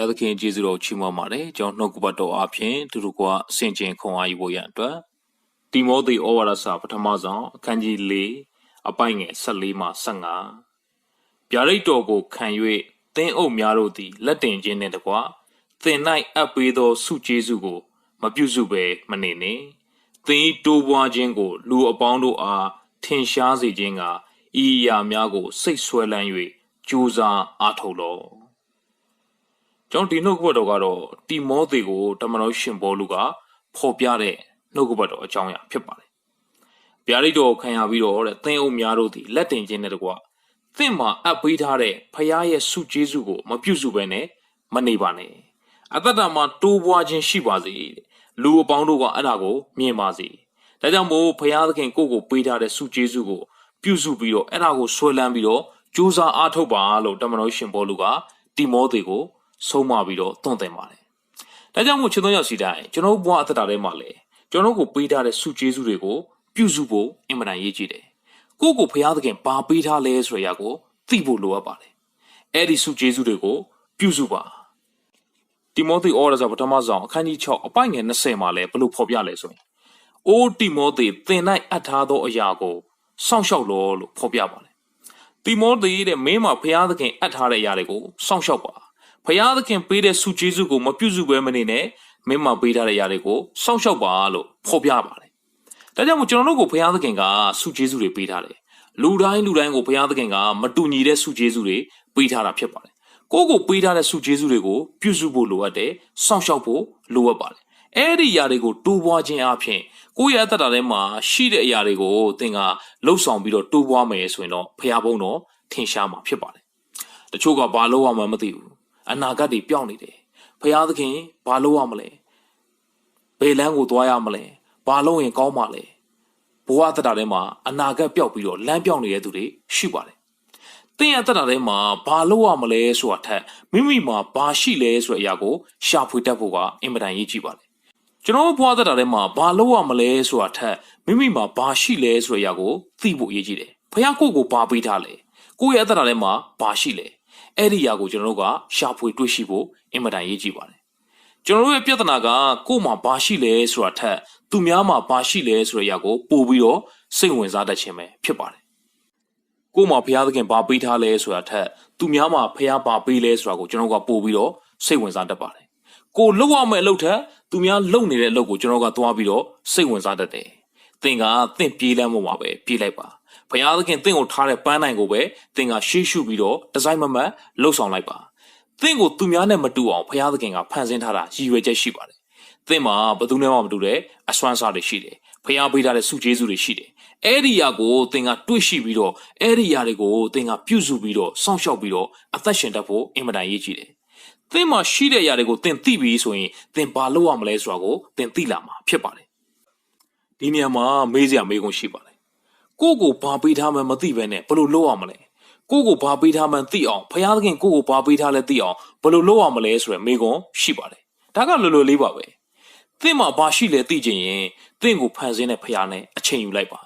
ရားသခင်ယေရှုတော်ချီးမွမ်းပါတယ်ကျွန်တော်နှုတ်ကပတ်တော်အဖြစ်သူတို့ကဆင်ခြင်ခွန်အားယူဖို့ရန်အတွက်တိမောသေဩဝါဒစာပထမဆုံးအခန်းကြီး၄အပိုင်းငယ်14မှ15ဗျာဒိတ်တော်ကိုခံ၍သင်းအုပ်များတို့သည်လက်တင်ခြင်းနှင့်တကွသင်၌အပ်ပေးသောဆုကျေးဇူးကို မပြုစုဘဲမနေနှင့်သင်၏တိုးပွားခြင်းကို လူအပေါင်းတို့အားထင်ရှားစေခြင်းကဤအရာများကို စိတ်ဆွဲလန်း၍ကြိုးစားအားထုတ်လော့ ကျွန်တော်ဒီနှုတ်ကပတ်တော်ကတော့တီမောသေကိုတမန်တော်ရှင်ဘောလူကဖော်ပြတဲ့နှုတ်ကပတ်တော်အကြောင်းအရာဖြစ်ပါတယ်။ဗျာဒိတ်တော်ခံရပြီးတော့တဲ့သင်အုပ်များတို့သည်လက်တင်ခြင်းနဲ့တကွသင်မှာအပ်ပေးထားတဲ့ဖခင်ရဲ့ဆုကျေးဇူးကိုမပြုစုဘဲနဲ့မနေပါနဲ့။အသက်တာမှာတိုးပွားခြင်းရှိပါစေတဲ့။လူအပေါင်းတို့ကအဲ့ဒါကိုမြင်ပါစေ။ဒါကြောင့်မို့ဖခင်သခင်ကိုယ့်ကိုပေးထားတဲ့ဆုကျေးဇူးကိုပြုစုပြီးတော့အဲ့ဒါကိုဆွဲလန်းပြီးတော့ကြိုးစားအားထုတ်ပါလို့တမန်တော်ရှင်ဘောလူကတိမောသေကို ဆုံးမပြီးတော့တွန့်တင်ပါတယ်။ဒါကြောင့်မို့ချစ်တော်ရောက်စီတိုင်းကျွန်တော်ဘဝအသက်တာထဲမှာလည်းကျွန်တော်ကိုပေးထားတဲ့ဆုကျေးဇူးတွေကိုပြုစုဖို့အင်မတန်ရေးကြည့်တယ်။ကိုယ့်ကိုဖရားသခင်ပါပေးထားလဲဆိုရရာကိုသိဖို့လိုအပ်ပါတယ်။အဲ့ဒီဆုကျေးဇူးတွေကိုပြုစုပါ။တိမောသေဩရစာပထမဆုံးအခန်းကြီး6အပိုင်ငယ်20မှာလည်းဘလို့ဖော်ပြလဲဆိုရင်အိုးတိမောသေသင်၌အပ်ထားသောအရာကိုစောင့်ရှောက်လို့လို့ဖော်ပြပါတယ်။တိမောသေတဲ့မင်းမှာဖရားသခင်အပ်ထားတဲ့အရာတွေကိုစောင့်ရှောက်ပါ။ ဖရာသခင်ပေးတဲ့ဆုကျေးဇူးကိုမပြုစုဘဲမနေနဲ့မင်းမပေးထားတဲ့ຢာတွေကိုစောင့်ရှောက်ပါလို့ဖော်ပြပါတယ်။ဒါကြောင့်မို့ကျွန်တော်တို့ကိုဖရာသခင်ကဆုကျေးဇူးတွေပေးထားတယ်။လူတိုင်းလူတိုင်းကိုဖရာသခင်ကမတူညီတဲ့ဆုကျေးဇူးတွေပေးထားတာဖြစ်ပါတယ်။ကိုယ့်ကိုပေးထားတဲ့ဆုကျေးဇူးတွေကိုပြုစုဖို့လိုအပ်တယ်။စောင့်ရှောက်ဖို့လိုအပ်ပါတယ်။အဲ့ဒီຢာတွေကိုတိုးပွားခြင်းအပြင်ကိုယ့်ရဲ့အသက်တာထဲမှာရှိတဲ့အရာတွေကိုသင်ကလှုပ်ဆောင်ပြီးတော့တိုးပွားမယ်ဆိုရင်တော့ဖရာဘုန်းတော်ထင်ရှားမှာဖြစ်ပါတယ်။တချို့ကဘာလို့ရမှမသိဘူး အနာဂတ်တွေပြောင်းနေတယ်ဖရာသခင်ဘာလို့ရမလဲဘယ်လမ်းကိုသွားရမလဲဘာလို့ရင်ကောင်းမှာလဲဘဝအတ္တထဲမှာအနာဂတ်ပြောက်ပြီးတော့လမ်းပြောင်းနေတဲ့သူတွေရှိပါတယ်တင်းရဲ့အတ္တထဲမှာဘာလို့ရမလဲဆိုတာထက်မိမိမှာဘာရှိလဲဆိုတဲ့အရာကိုရှာဖွေတတ်ဖို့ကအင်မတန်ရေးကြည့်ပါတယ်ကျွန်တော်ဘဝအတ္တထဲမှာဘာလို့ရမလဲဆိုတာထက်မိမိမှာဘာရှိလဲဆိုတဲ့အရာကိုသိဖို့အရေးကြီးတယ်ဖခင်ကိုကိုဘာပေးထားလဲကိုယ့်ရဲ့အတ္တထဲမှာဘာရှိလဲ အဲ့ဒီအရာကိုကျွန်တော်တို့ကရှာဖွေတွေ့ရှိဖို့အင်မတန်ရေးကြည့်ပါတယ်ကျွန်တော်တို့ရဲ့ပြဿနာကကို့မှာဘာရှိလဲဆိုတာထက်သူများမှာဘာရှိလဲဆိုတဲ့အရာကိုပို့ပြီးတော့စိတ်ဝင်စားတတ်ခြင်းပဲဖြစ်ပါတယ်ကို့မှာဘုရားသခင်ဘာပေးထားလဲဆိုတာထက်သူများမှာဘုရားဘာပေးလဲဆိုတာကိုကျွန်တော်ကပို့ပြီးတော့စိတ်ဝင်စားတတ်ပါတယ်ကိုလှုပ်ရမယ့်အလုပ်ထက်သူများလှုပ်နေတဲ့အလုပ်ကိုကျွန်တော်ကသွားပြီးတော့စိတ်ဝင်စားတတ်တယ်သင်ကသင်ပြေးလမ်းပေါ်မှာပဲပြေးလိုက်ပါ ဘုရားသခင်တင့်ကိုထားတဲ့ပန်းနိုင်ကိုပဲသင်ကရှေ့ရှုပြီးတော့ဒီဇိုင်းမမတ်လှုပ်ဆောင်လိုက်ပါသင်ကိုသူများနဲ့မတူအောင်ဘုရားသခင်ကဖန်ဆင်းထားတာရည်ရွယ်ချက်ရှိပါတယ်သင်မှာဘယ်သူနဲ့မှမတူတဲ့အစွမ်းစားတွေရှိတယ်ဘုရားပေးထားတဲ့စုကျေးဇူးတွေရှိတယ်အဲ့ဒီအရာကိုသင်ကတွေ့ရှိပြီးတော့အဲ့ဒီအရာတွေကိုသင်ကပြုစုပြီးတော့စောင့်ရှောက်ပြီးတော့အသက်ရှင်တတ်ဖို့အင်မတန်ရေးကြည့်တယ်သင်မှာရှိတဲ့အရာတွေကိုသင်သိပြီဆိုရင်သင်ဘာလုပ်ရမလဲဆိုတာကိုသင်သိလာမှာဖြစ်ပါတယ်ဒီနေရာမှာမေးစရာမေးခွန်းရှိပါတယ် ကိုကိုဘာပေးထားမှမသိဘဲနဲ့ဘယ်လိုလုပ်ရမလဲကိုကိုဘာပေးထားမှသိအောင်ဖယားသခင်ကိုကိုဘာပေးထားလဲသိအောင်ဘယ်လိုလုပ်ရမလဲဆိုရယ်မိကွန်ရှိပါတယ်ဒါကလွယ်လွယ်လေးပါပဲသင်မှာဘာရှိလဲသိချင်ရင်သင်ကိုဖန်ဆင်းတဲ့ဖယားနဲ့အချိန်ယူလိုက်ပါ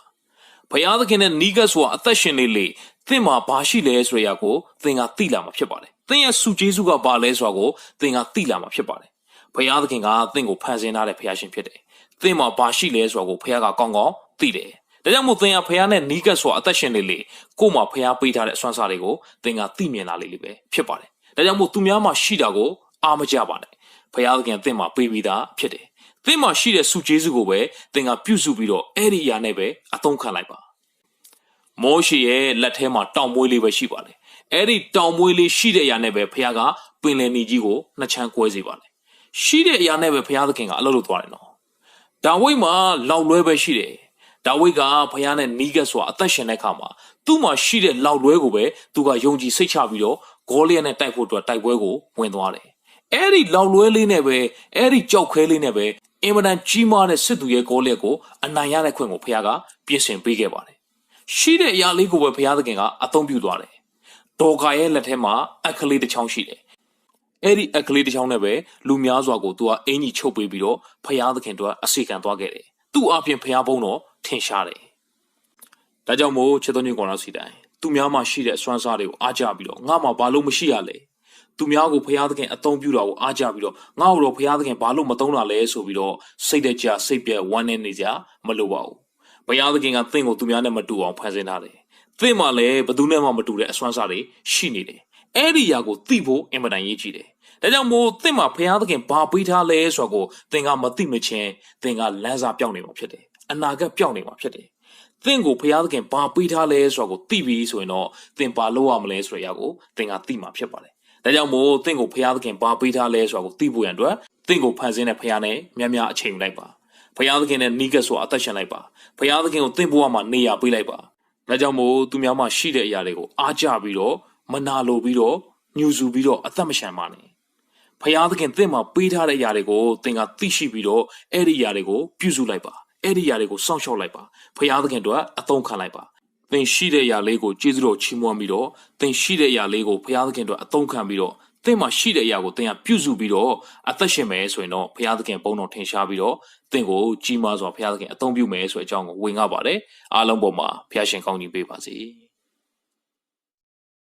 ဖယားသခင်နဲ့နီးကပ်ဆိုတာအသက်ရှင်နေလေသင်မှာဘာရှိလဲဆိုရရာကိုသင်ကသိလာမှာဖြစ်ပါတယ်သင်ရဲ့စုကျေးဇူးကဘာလဲဆိုတာကိုသင်ကသိလာမှာဖြစ်ပါတယ်ဖယားသခင်ကသင်ကိုဖန်ဆင်းထားတဲ့ဖယားရှင်ဖြစ်တယ်သင်မှာဘာရှိလဲဆိုတာကိုဖယားကကောင်းကောင်းသိတယ် ဒါကြောင့်မို့သင်ကဖះနဲ့နီးကပ်စွာအသက်ရှင်နေလေကို့မှာဖះပေးထားတဲ့အစွမ်းစားတွေကိုသင်ကသိမြင်လာလေလေပဲဖြစ်ပါတယ်ဒါကြောင့်မို့သူများမှာရှိတာကိုအားမကြပါနဲ့ဖះသခင်သင်မှာပေးပြီးသားဖြစ်တယ်သင်မှာရှိတဲ့စုကျေးဇူးကိုပဲသင်ကပြုစုပြီးတော့အဲ့ဒီအရာနဲ့ပဲအသုံးခံလိုက်ပါမောရှေရဲ့လက်ထဲမှာတောင်မွေးလေးပဲရှိပါလေအဲ့ဒီတောင်မွေးလေးရှိတဲ့အရာနဲ့ပဲဖះကပင်လယ်နီကြီးကိုနှစ်ချမ်းကွဲစေပါလေရှိတဲ့အရာနဲ့ပဲဖះသခင်ကအလုပ်လုပ်သွားတယ်နော်ဒါဝိတ်မှာလောက်လွဲပဲရှိတယ် ဒါဝိဒ်ကဘုရားနဲ့နီးကပ်စွာအသက်ရှင်တဲ့အခါမှာသူ့မှာရှိတဲ့လောက်လွဲကိုပဲသူကယုံကြည်စိတ်ချပြီးတော့ဂေါလိယနဲ့တိုက်ဖို့အတွက်တိုက်ပွဲကိုဝင်သွားတယ်။အဲ့ဒီလောက်လွဲလေးနဲ့ပဲအဲ့ဒီကြောက်ခဲလေးနဲ့ပဲအင်မတန်ကြီးမားတဲ့စစ်သူရဲ့ဂေါလိယကိုအနိုင်ရတဲ့ခွင့်ကိုဘုရားကပြင်ဆင်ပေးခဲ့ပါတယ်။ရှိတဲ့အရာလေးကိုပဲဘုရားသခင်ကအသုံးပြုသွားတယ်။ဒေါကာရဲ့လက်ထဲမှာအခလေးတစ်ချောင်းရှိတယ်။အဲ့ဒီအခလေးတစ်ချောင်းနဲ့ပဲလူများစွာကိုသူကအင်ကြီးချုပ်ပေးပြီးတော့ဘုရားသခင်တို့ကအစီခံသွားခဲ့တယ်။ သူ့အပြင်ဘုရားဘုန်းတော်ထင်ရှားတယ်။ဒါကြောင့်မို့ချစ်တော်ညင်ကောင်တော်စီတိုင်းသူများမှရှိတဲ့အစွမ်းစားတွေကိုအားကြပြီးတော့ငါမှဘာလို့မရှိရလဲ။သူများကိုဖျားသခင်အသုံးပြုတာကိုအားကြပြီးတော့ငါ့ကိုတော့ဖျားသခင်ဘာလို့မသုံးတာလဲဆိုပြီးတော့စိတ်တကြစိတ်ပြက်ဝမ်းနေနေကြမလိုပါဘူးဘုရားသခင်ကသင်ကိုသူများနဲ့မတူအောင်ဖန်ဆင်းထားတယ်သင်မှလည်းဘယ်သူနဲ့မှမတူတဲ့အစွမ်းစားတွေရှိနေတယ်အဲ့ဒီຢာကိုသိဖို့အင်မတန်ရေးကြည့်တယ် ဒါကြောင့်မို့သင်မှာဘုရားသခင်ဘာပေးထားလဲဆိုတော့သင်ကမသိမချင်းသင်ကလမ်းစာပြောင်းနေမှာဖြစ်တယ်အနာဂတ်ပြောင်းနေမှာဖြစ်တယ်သင်ကိုဘုရားသခင်ဘာပေးထားလဲဆိုတော့သိပြီဆိုရင်တော့သင်ဘာလုပ်ရမလဲဆိုတဲ့အရာကိုသင်ကသိမှာဖြစ်ပါတယ်ဒါကြောင့်မို့သင်ကိုဘုရားသခင်ဘာပေးထားလဲဆိုတော့သိဖို့ရန်အတွက်သင်ကိုဖန်ဆင်းတဲ့ဘုရားနဲ့များများအချိန်ယူလိုက်ပါဘုရားသခင်နဲ့နီးကပ်စွာအသက်ရှင်လိုက်ပါဘုရားသခင်ကိုသင်ဘဝမှာနေရာပေးလိုက်ပါဒါကြောင့်မို့သူများမှရှိတဲ့အရာတွေကိုအားကြပြီးတော့မနာလိုပြီးတော့ညှူဆူပြီးတော့အသက်မရှံပါနဲ့ ဘုရားသခင်သင်မှာပေးထားတဲ့အရာတွေကိုသင်ကသိရှိပြီးတော့အဲ့ဒီအရာတွေကိုပြုစုလိုက်ပါအဲ့ဒီအရာတွေကိုစောင့်ရှောက်လိုက်ပါဘုရားသခင်တို့ကအသုံးခံလိုက်ပါသင်ရှိတဲ့အရာလေးကိုကျေးဇူးတော်ချီးမွမ်းပြီးတော့သင်ရှိတဲ့အရာလေးကိုဘုရားသခင်တို့အသုံးခံပြီးတော့သင်မှာရှိတဲ့အရာကိုသင်ကပြုစုပြီးတော့အသက်ရှင်မယ်ဆိုရင်တော့ဘုရားသခင်ပုံတော်ထင်ရှားပြီးတော့သင်ကိုကြီးမားစွာဘုရားသခင်အသုံးပြုမယ်ဆိုတဲ့အကြောင်းကိုဝင်ငါပါတယ်အားလုံးပေါ်မှာဘုရားရှင်ကောင်းကြီးပေးပါစေ